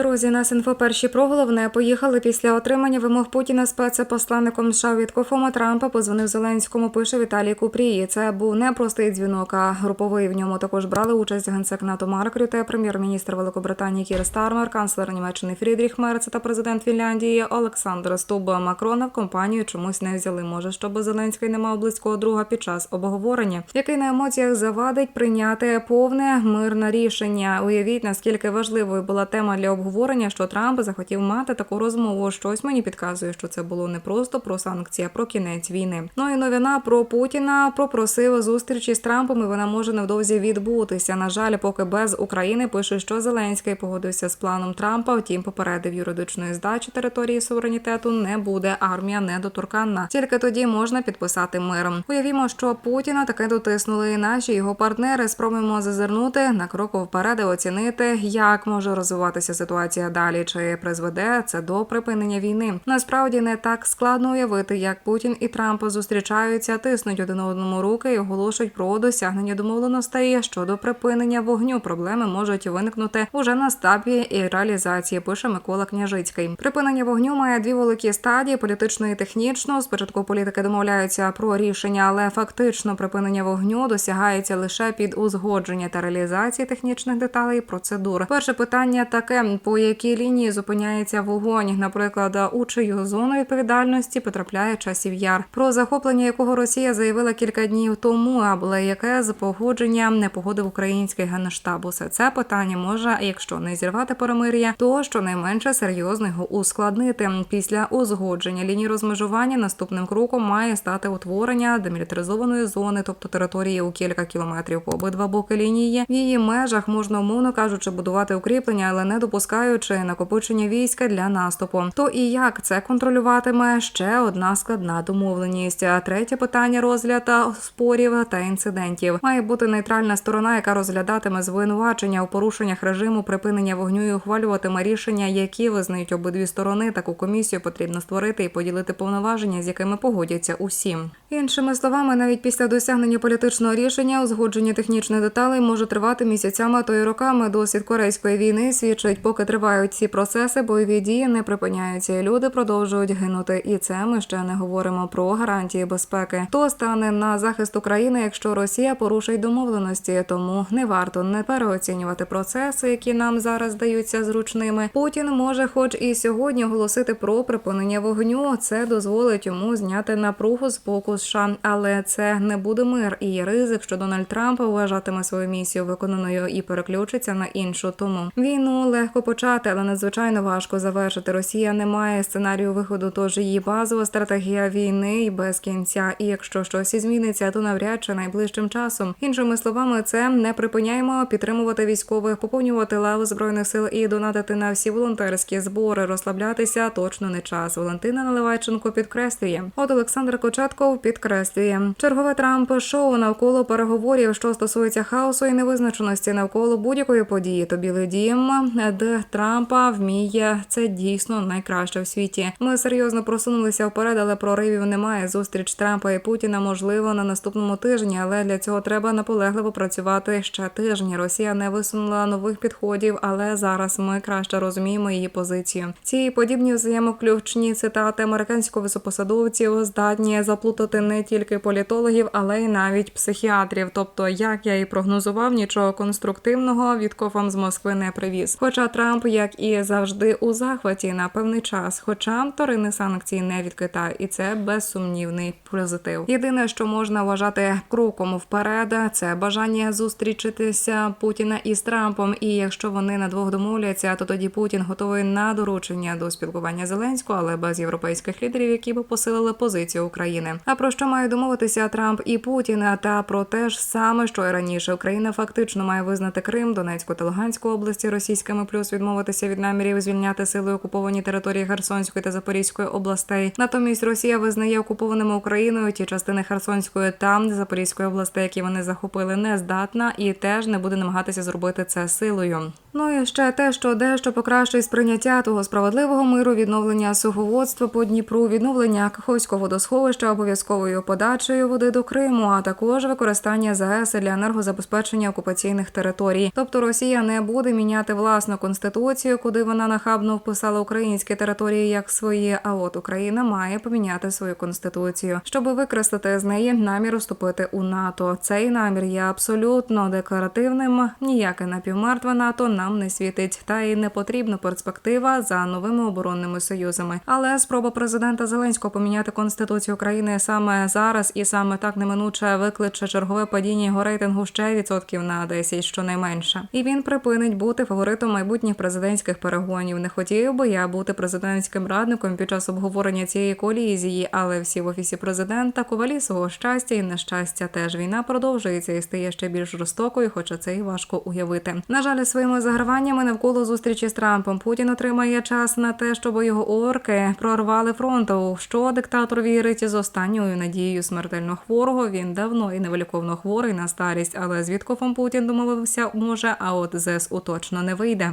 Друзі, нас інфо перші про головне поїхали після отримання вимог Путіна спецпосланником США від Кофома Трампа. Позвонив Зеленському. Пише Віталій Купрій. Це був не простий дзвінок, а груповий. В ньому також брали участь генсек НАТО Марк Рюте, прем'єр-міністр Великобританії Кір Стармер, канцлер Німеччини Фрідріх Мерц та президент Фінляндії Олександр Стуба Макрона в компанію чомусь не взяли. Може, щоб Зеленський не мав близького друга під час обговорення, який на емоціях завадить прийняти повне мирне рішення. Уявіть наскільки важливою була тема для обговорення, що Трамп захотів мати таку розмову. Щось мені підказує, що це було не просто про санкції, а про кінець війни. Ну і новина про Путіна попросив зустрічі з Трампом. і Вона може невдовзі відбутися. На жаль, поки без України пише, що Зеленський погодився з планом Трампа. Втім, попередив юридичної здачі території суверенітету не буде. Армія недоторканна. Тільки тоді можна підписати мир. Уявімо, що Путіна таки дотиснули. Наші його партнери спробуємо зазирнути на крок вперед і оцінити, як може розвиватися ситуація далі, чи призведе це до припинення війни. Насправді не так складно уявити, як Путін і Трамп зустрічаються, тиснуть один одному руки і оголошують про досягнення домовленостей щодо припинення вогню. Проблеми можуть виникнути уже на стапі і реалізації. Пише Микола Княжицький. Припинення вогню має дві великі стадії: політичну і технічну. Спочатку політики домовляються про рішення, але фактично припинення вогню досягається лише під узгодження та реалізації технічних деталей і процедур. Перше питання таке: по якій лінії зупиняється вогонь, наприклад, у чию зону відповідальності потрапляє часів яр, про захоплення якого Росія заявила кілька днів тому, але яке з погодження не погодив український генштаб. Усе це питання може, якщо не зірвати перемир'я, то щонайменше серйозно його ускладнити. Після узгодження лінії розмежування наступним кроком має стати утворення демілітаризованої зони, тобто території у кілька кілометрів по обидва боки лінії. В її межах можна умовно кажучи будувати укріплення, але не допускаючи накопичення війська для наступу. То і як це контролюватиме ще одна складна домовленість. Третє питання розгляд спорів та інцидентів має бути нейтральна сторона, яка розглядатиме звинувачення у порушеннях режиму припинення вогню і ухвалюватиме рішення, які визнають обидві сторони. Таку комісію потрібно створити і поділити повноваження, з якими погодяться усі. Іншими словами, навіть після досягнення політичного рішення узгодження технічних деталей може тривати місяцями, то й роками. Досвід корейської війни свідчить, поки тривають ці процеси, бойові дії не припиняються, і люди продовжують гинути. І це ми ще не говоримо про гарантії безпеки. Хто стане на захист України, якщо Росія порушить домовленості? Тому не варто не переоцінювати процеси, які нам зараз здаються зручними. Путін може, хоч і сьогодні, оголосити про припинення вогню. Це дозволить йому зняти напругу з боку США, але це не буде мир і ризик, що Дональд Трамп вважатиме свою місію виконаною і переключиться на іншу. Тому війну легко почати, але надзвичайно важко завершити. Росія не має сценарію виходу, тож її базова стратегія війни і без кінця. І якщо щось і зміниться, то навряд чи найближчим часом. Іншими словами, це не припиняємо підтримувати військових, поповнювати лави збройних сил і донатити на всі волонтерські збори. Розслаблятися точно не час. Валентина Наливайченко підкреслює. От Олександр Кочетков підкреслює чергове Трамп шоу навколо переговорів, що стосується хаосу і невизначеності навколо будь-якої події. То білий дім, де Трампа вміє це дійсно найкраще в світі. Ми серйозно просунулися вперед, але проривів немає. Зустріч Трампа і Путіна можливо на наступному тижні, але для цього треба наполегливо працювати ще тижні. Росія не висунула нових підходів, але зараз ми краще розуміємо її позицію. Ці подібні взаємоключні цитати американського високопосадовців здатні заплутати не тільки політологів, але й навіть психіатрів. Тобто, як я і прогнозував, нічого конструктивного від кофам з Москви не привіз. Хоча Трамп, як і завжди, у захваті на певний час, хоча вторинні санкції не від Китаю, і це безсумнівний позитив. Єдине, що можна вважати кроком вперед, це бажання зустрічитися Путіна із Трампом. І якщо вони на двох домовляться, то тоді Путін готовий на доручення до спілкування Зеленського, але без європейських лідерів, які би посилили позицію України. А про що має домовитися Трамп і Путін? Та про те ж саме, що і раніше Україна фактично має визнати Крим, Донецьку та Луганську області російськими, плюс відмовитися від намірів звільняти силою окуповані території Херсонської та Запорізької областей. Натомість Росія визнає окупованими Україною ті частини Херсонської та Запорізької областей, які вони захопили, не здатна і теж не буде намагатися зробити це силою. Ну і ще те, що дещо покращить сприйняття того справедливого миру, відновлення суговодства по Дніпру, відновлення Каховського водосховища обов'язковою подачею води до Криму, а також використання ЗАЕС для енергозабезпечення окупаційних територій. Тобто Росія не буде міняти власну конституцію конституцію, куди вона нахабно вписала українські території як свої. А от Україна має поміняти свою конституцію, щоб використати з неї намір вступити у НАТО. Цей намір є абсолютно декларативним. Ніяке напівмертве НАТО нам не світить, та й не потрібна перспектива за новими оборонними союзами. Але спроба президента Зеленського поміняти конституцію України саме зараз і саме так неминуче викличе чергове падіння його рейтингу ще відсотків на 10, щонайменше. І він припинить бути фаворитом майбутніх президентських перегонів. Не хотів би я бути президентським радником під час обговорення цієї колізії, але всі в офісі президента ковалі свого щастя і нещастя. Теж війна продовжується і стає ще більш жорстокою, хоча це і важко уявити. На жаль, своїми заграваннями навколо зустрічі з Трампом Путін отримає час на те, щоб його орки прорвали фронту. Що диктатор вірить з останньою надією смертельно хворого. Він давно і невиліковно хворий на старість, але з Путін домовився може, а от ЗСУ точно не вийде.